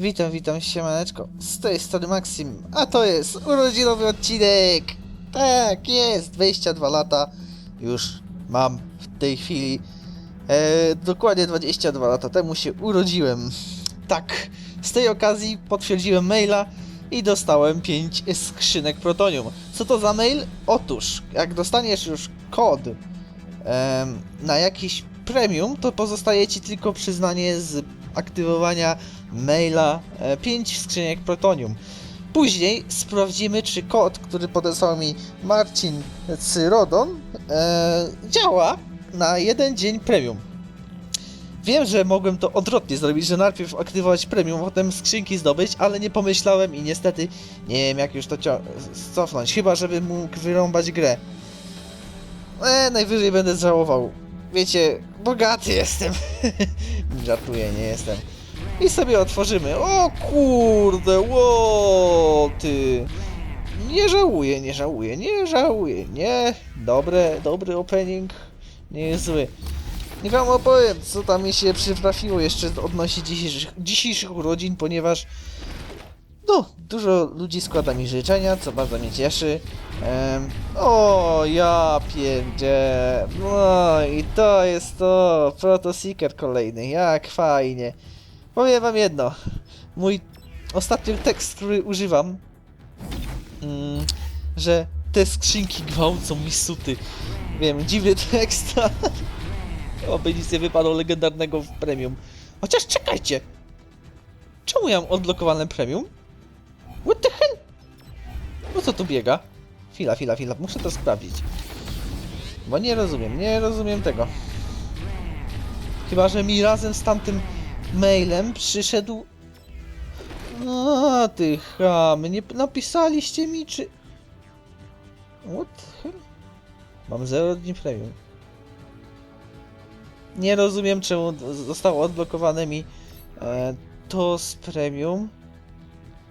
Witam, witam, siemaneczko. Z tej strony Maxim, a to jest urodzinowy odcinek. Tak, jest, 22 lata już mam w tej chwili. E, dokładnie 22 lata temu się urodziłem. Tak, z tej okazji potwierdziłem maila i dostałem 5 skrzynek protonium. Co to za mail? Otóż, jak dostaniesz już kod em, na jakiś premium, to pozostaje ci tylko przyznanie z aktywowania maila 5 skrzyniek protonium. Później sprawdzimy, czy kod, który podesłał mi Marcin Cyrodon, e, działa na jeden dzień premium. Wiem, że mogłem to odwrotnie zrobić, że najpierw aktywować premium, potem skrzynki zdobyć, ale nie pomyślałem i niestety nie wiem jak już to cofnąć, chyba żebym mógł wyrąbać grę. E, najwyżej będę żałował. Wiecie, bogaty jestem. Żartuję, nie jestem. I sobie otworzymy. O kurde, ło ty. Nie żałuję, nie żałuję, nie żałuję, nie. Dobre, dobry opening. Nie jest zły. Nie wam opowiem, co tam mi się przytrafiło jeszcze odnośnie dzisiejszych, dzisiejszych urodzin, ponieważ no, dużo ludzi składa mi życzenia, co bardzo mnie cieszy. Em, o, ja pierdzie. No i to jest to. Protoseeker kolejny. Jak fajnie. Powiem wam jedno. Mój ostatni tekst, który używam, mm, że te skrzynki gwałcą mi suty. Wiem, dziwny tekst. Oby nic nie wypadło legendarnego w premium. Chociaż czekajcie. Czemu ja mam odblokowane premium? What the hell? No co tu biega? Chwila, chwila, chwila, muszę to sprawdzić. Bo nie rozumiem, nie rozumiem tego. Chyba, że mi razem z tamtym mailem przyszedł... A, ty chamy, nie napisaliście mi, czy... What hell? Mam 0 dni premium. Nie rozumiem, czemu zostało odblokowane mi e, to z premium.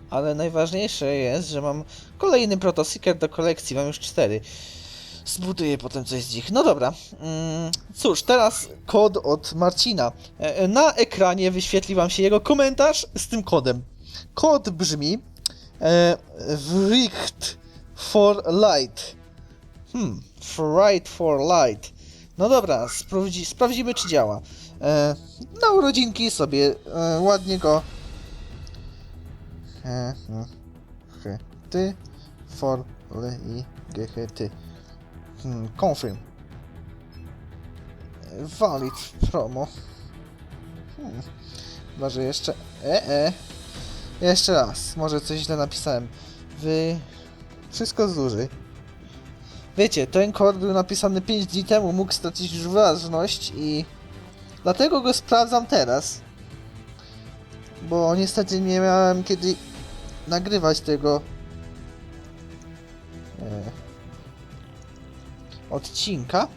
Ale najważniejsze jest, że mam kolejny protoseeker do kolekcji, mam już cztery. Zbuduję potem coś z nich. No dobra. Mm, cóż, teraz kod od Marcina. E, e, Na ekranie wyświetli wam się jego komentarz z tym kodem. Kod brzmi e, Wricht for light. Hmm, Fright for light. No dobra, sprawdzi, sprawdzimy czy działa. E, na urodzinki sobie e, ładnie go E, ty, for, le, i, g, ty. Hmm, confirm. Valid promo. Hmm. Chyba, że jeszcze... E, e. Jeszcze raz. Może coś źle napisałem. Wy... Wszystko z duży. Wiecie, ten kod był napisany 5 dni temu, mógł stracić już ważność i... Dlatego go sprawdzam teraz. Bo niestety nie miałem kiedy nagrywać tego e, odcinka.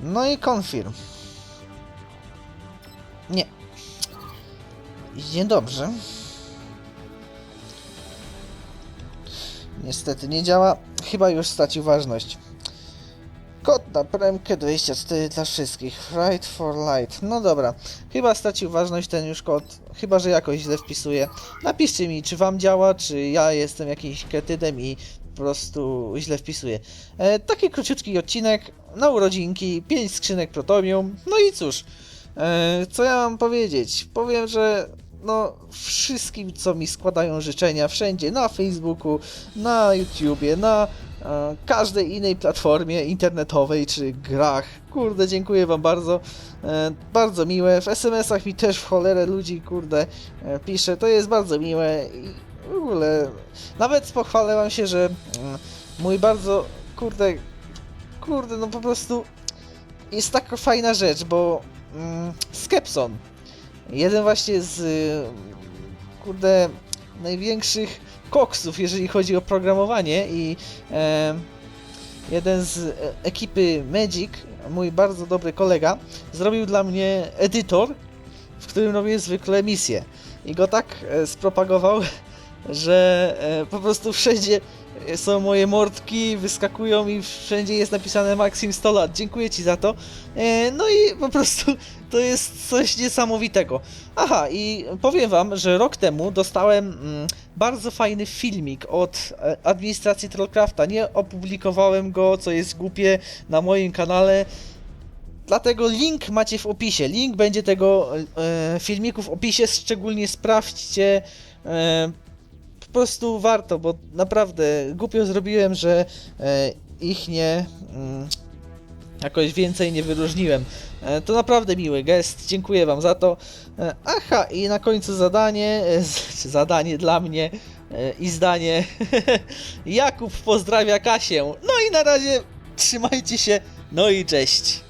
No i confirm. Nie. Idzie dobrze. Niestety nie działa. Chyba już stracił ważność. Kod na premkę 24 dla wszystkich. Right for light. No dobra. Chyba stracił ważność ten już kod. Chyba, że jakoś źle wpisuję. Napiszcie mi, czy wam działa, czy ja jestem jakimś kretydem i po prostu źle wpisuję. E, taki króciutki odcinek na urodzinki, 5 skrzynek protomium. No i cóż, e, co ja mam powiedzieć? Powiem, że no wszystkim, co mi składają życzenia, wszędzie, na Facebooku, na YouTubie, na e, każdej innej platformie internetowej czy grach. Kurde, dziękuję wam bardzo. E, bardzo miłe. W SMS-ach mi też w cholerę ludzi, kurde, e, pisze. To jest bardzo miłe i w ogóle nawet pochwalę wam się, że mm, mój bardzo, kurde, kurde, no po prostu jest taka fajna rzecz, bo mm, Skepson, jeden właśnie z y, kurde największych koksów, jeżeli chodzi o programowanie i e, jeden z e, ekipy Magic, mój bardzo dobry kolega, zrobił dla mnie edytor, w którym robię zwykle misje. I go tak e, spropagował, że e, po prostu wszędzie są moje mordki, wyskakują i wszędzie jest napisane Maxim 100 lat. Dziękuję Ci za to. E, no i po prostu to jest coś niesamowitego. Aha, i powiem Wam, że rok temu dostałem mm, bardzo fajny filmik od e, administracji Trollcrafta. Nie opublikowałem go, co jest głupie, na moim kanale. Dlatego link macie w opisie. Link będzie tego filmiku w opisie. Szczególnie sprawdźcie. Po prostu warto, bo naprawdę głupio zrobiłem, że e, ich nie. Mm, jakoś więcej nie wyróżniłem. E, to naprawdę miły gest. Dziękuję Wam za to. E, aha, i na końcu zadanie. Zadanie dla mnie. I zdanie. Jakub pozdrawia Kasię. No i na razie trzymajcie się. No i cześć.